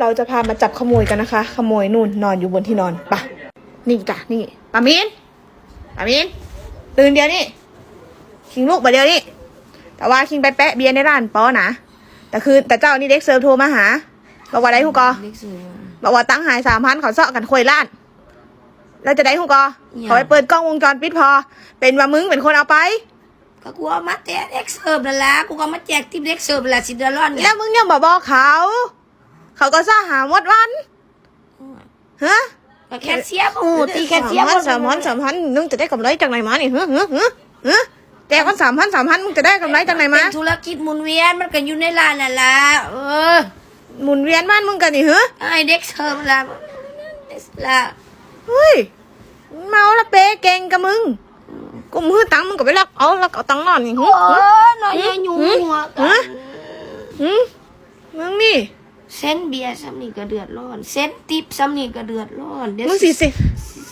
เราจะพามาจับขโมยกันนะคะ ขโมยนู่นนอนอยู่บนที่นอนปะนี่จ้ะนี่ปามินปามินตื่นเดี๋ยวนี้คิงลูกมาเดี๋ยวนี้แต่ว่าคิงไปแปะเบียร์ในร้านปอนะแต่คือแต่เจ้านี่เด็กเสิร์ฟโทรมาหาบอกว่าได้ฮูกอเล็กสุดบอกว่าตั้งหายสามพันเขาเสาะกันคุยล้านแล้วจะได้ฮูกอเนี่ยเขาไปเปิดกล้องวงจรปิดพอ เป็นว่ามึงเป็นคนเอาไปก็กูเอามาแจกเด็กเสิร์ฟนั่นแหละกูก็เอามาแจกทิปเด็กเสิร์ฟนั่นแหละสิเดอรอนเนี่แล้ยวมึงยังบอกบอกเขา เขาก็ซ่าหาหมดวันฮะก็แคชเชียร์กูตีแคชเชียร์สามพันสามพันสามพันมึงจะได้กำไรจากไหนมานี่เฮ้อเฮ้อเฮ้อเฮ้อแจกกันสามพันสามพันมึงจะได้กำไรจากไหนมาเป็นธุรกิจหมุนเวียนมันก็อยู่ในร้านนั่นแหละเออหมุนเวียนบ้านมึงกันนี่เฮ้อไอ้เด็กเสิร์ฟนั่นละเด็กละเฮ้ยเมาละเปเก่งกับมึงกูมือตังค์มึงก็ไปลักเอาลักเอาตังค์นอนนี่โอ้เฮ้อหน่อยยังอยู่หัวกัฮะนหืมมึงนี่เส้นเบียร์ซ้ำนี่ก็เดือดร้อน เส้นติปซ้ำนี่ก็เดือดร้อนเดี๋ยวมึงสิสิ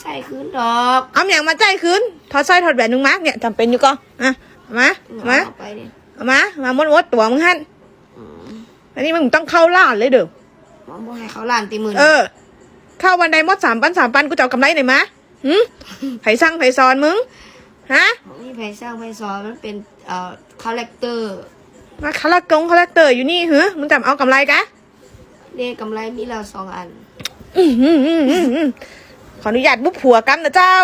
ใส่คืนดอกเอาอย่างมาใจายคืนถอดสร้อยถอดแหวนนึงมาเนี่ยจำเป็นอยู่ก็อะเอามาเอามาเอาไปดิเอามา มามดมดตัวมึงหันอันนี้มึงต้องเข้าล้านเลยเด้อหมอบอกให้เขาล้านตีหมื่นเออ เข้าวันใดมดสามปันสามปันกูจะเอากำไรไหนมาหืมไผสั่งไผสอนมึงฮะนี่ไผสร้างไผสอนมันเป็นเอ่อคาแรคเตอร์มาคารากงคาแรคเตอร์อยู่นี่เหรอมึงจำเอากำไรกะ เรียกำไรมีเราสองอัน ขออนุญาตบุบผัวกันนะเจ้า